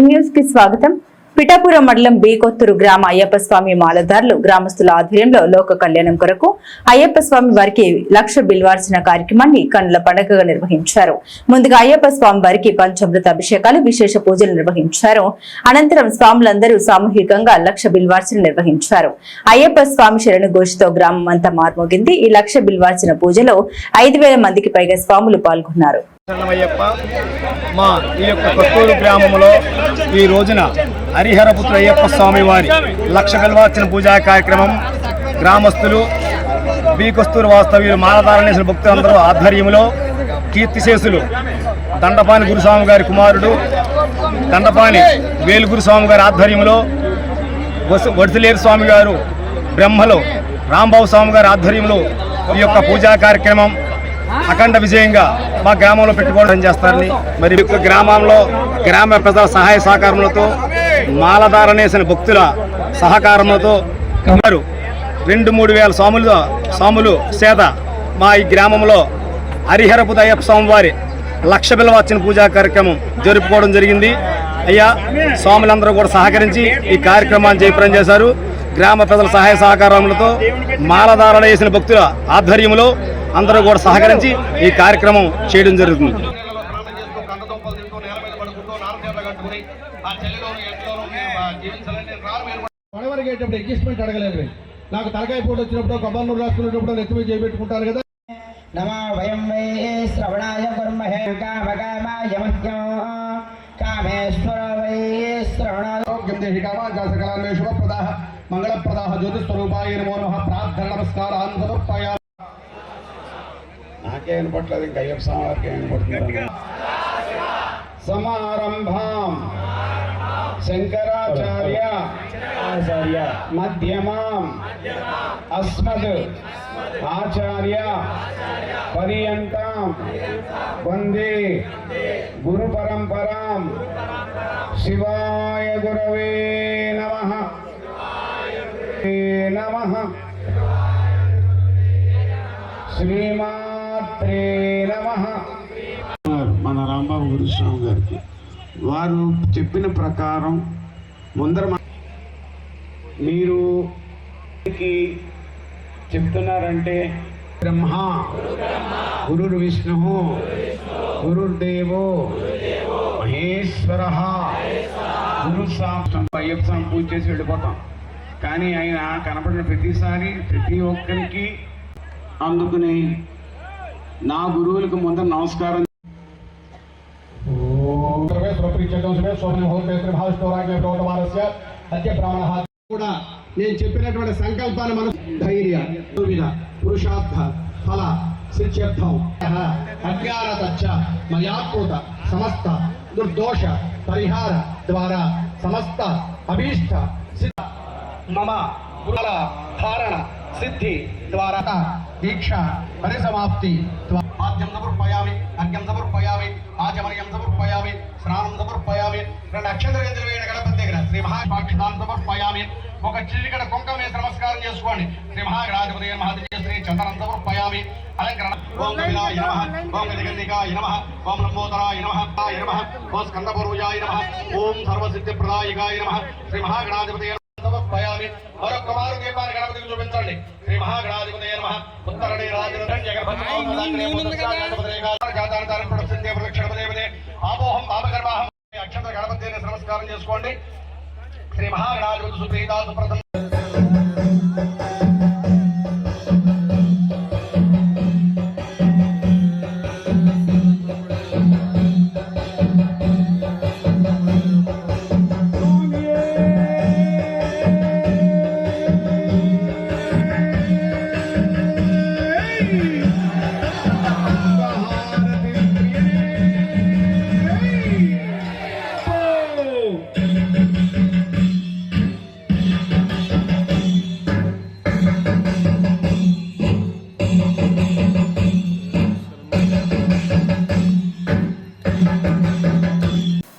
న్యూస్కి స్వాగతం. పిఠాపురం మండలం బీకొత్తూరు గ్రామ అయ్యప్ప స్వామి మాలదారులు గ్రామస్తుల ఆధ్వర్యంలో లోక కళ్యాణం కొరకు అయ్యప్ప స్వామి వారికి లక్ష బిల్వార్చిన కార్యక్రమాన్ని కన్నుల పండగగా నిర్వహించారు. ముందుగా అయ్యప్ప స్వామి వారికి పంచామృత అభిషేకాలు విశేష పూజలు నిర్వహించారు. అనంతరం స్వాములందరూ సామూహికంగా లక్ష బిల్వార్చన నిర్వహించారు. అయ్యప్ప స్వామి శరణు ఘోషతో గ్రామం అంతా మార్మోగింది. ఈ లక్ష బిల్వార్చన పూజలో ఐదు మందికి పైగా స్వాములు పాల్గొన్నారు. మా ఈ యొక్క కొత్తూరు గ్రామంలో ఈ రోజున హరిహరపుత్ర అయ్యప్ప స్వామి వారి లక్ష బిల్వార్చన పూజా కార్యక్రమం. గ్రామస్తులు బీకొస్తూరు వాస్తవ్యులు మాలధారణేశ్వర భక్తులందరూ ఆధ్వర్యంలో కీర్తిశేషులు దండపాని గురుస్వామి గారి కుమారుడు దండపాని వేలుగురు స్వామి గారి ఆధ్వర్యంలో వసు- వడిసిలేరు స్వామి గారు బ్రహ్మలో రాంబాబు స్వామి గారి ఆధ్వర్యంలో ఈ యొక్క పూజా కార్యక్రమం అఖండ విజయంగా మా గ్రామంలో పెట్టుకోవడం చేస్తారని. మరి గ్రామంలో గ్రామ ప్రజల సహాయ సహకారములతో మాలధారణేసిన భక్తుల సహకారంతో కమరు రెండు మూడు వేల స్వాములు స్వాములు సేత మా ఈ గ్రామంలో హరిహరపు అయ్యప్ప స్వామివారి లక్ష బిల్వచ్చిన పూజా కార్యక్రమం జరుపుకోవడం జరిగింది. అయ్యా స్వాములందరూ కూడా సహకరించి ఈ కార్యక్రమాన్ని జయప్రం చేశారు. గ్రామ ప్రజల సహాయ సహకారములతో మాలధారణ చేసిన భక్తుల ఆధ్వర్యంలో అందరూ కూడా సహకరించి ఈ కార్యక్రమం చేయడం జరుగుతుంది. పడవరిగేటప్పుడు అడ్జస్ట్మెంట్ అడగలేదు. నాకు తలకాయ పోటు వచ్చినప్పుడు కొబ్బరి నూరు రాసుకునేటప్పుడు నెత్తి మీద చేపెట్టుకుంటాను కదా. నమో వయం వై శ్రవణాయ కుర్మహే కామకామాయ మహ్యం కామేశ్వర వై శ్రవణాయ ఆరోగ్యం దేహి కామాజా సకలాన్మే శుభప్రదాః మంగళప్రదాః జ్యోతిస్వరూపాయ నమో నమః ప్రార్థన నమస్కారాన్ సమర్పయామి నాకే వినపట్లేదు ఇంకా అయ్యప్ప స్వామి వారికి వినపడుతుంది సమారంభాం శంకరాచార్య. ఆచార్య. మధ్యమాం. అస్మద్. ఆచార్య. పర్యంతం. వందే. గురు పరంపరాం. శివాయ గురవే నమ. నమ. శ్రీమాత్రే నమ. మన రాంబాబు గురుస్వామి గారికి వారు చెప్పిన ప్రకారం ముందర మీరు చెప్తున్నారంటే బ్రహ్మ గురుర్ విష్ణు గురుర్దేవో మహేశ్వర. గురు సాక్షం అయ్యప్ప స్వామి పూజ చేసి వెళ్ళిపోతాం. కానీ ఆయన కనపడిన ప్రతిసారి ప్రతి ఒక్కరికి అందుకుని నా గురువులకు ముందర నమస్కారం కూడా నేను చెప్పినటువంటి సంకల్పాన్ని మన ధైర్య దుర్విధ పురుషార్థ ఫల అజ్ఞానతచ్చ మయాత్మూత సమస్త దుర్దోష పరిహార ద్వారా సమస్త అభీష్ట సిద్ధ మమ గురుల ధారణ సిద్ధి ద్వారా దీక్ష పరిసమాప్తి ఆద్యం సమర్పయామి అర్ఘ్యం సమర్పయామి ఆచమనయం రెండు అక్షంతర గంతులు వేయడం గణపతి దగ్గర శ్రీ మహాపాక్షితాన్ని సమర్పయామి ఒక చిరికడ కుంకం వేసి నమస్కారం చేసుకోండి శ్రీ మహాగణాధిపతి మహాదివ్య శ్రీ చందనం సమర్పయామి అలంకరణ ఓం కవిలాయ నమః ఓం గజగంధికాయ నమః ఓం లంబోదరాయ నమః ఆయ నమః ఓం స్కందపూర్వజాయ నమః ఓం సర్వసిద్ధి ప్రదాయకాయ నమః శ్రీ మహాగణాధిపతి సమర్పయామి మరొక మారు దీపాన్ని గణపతికి చూపించండి శ్రీ మహాగణాధిపతి నమః ఉత్తరణి రాజరంజ ఆపోహం పాపగర్భాహం అక్షంత గణపతి నమస్కారం చేసుకోండి. శ్రీ మహాగణాధిపతి సుప్రీతా ప్రథమ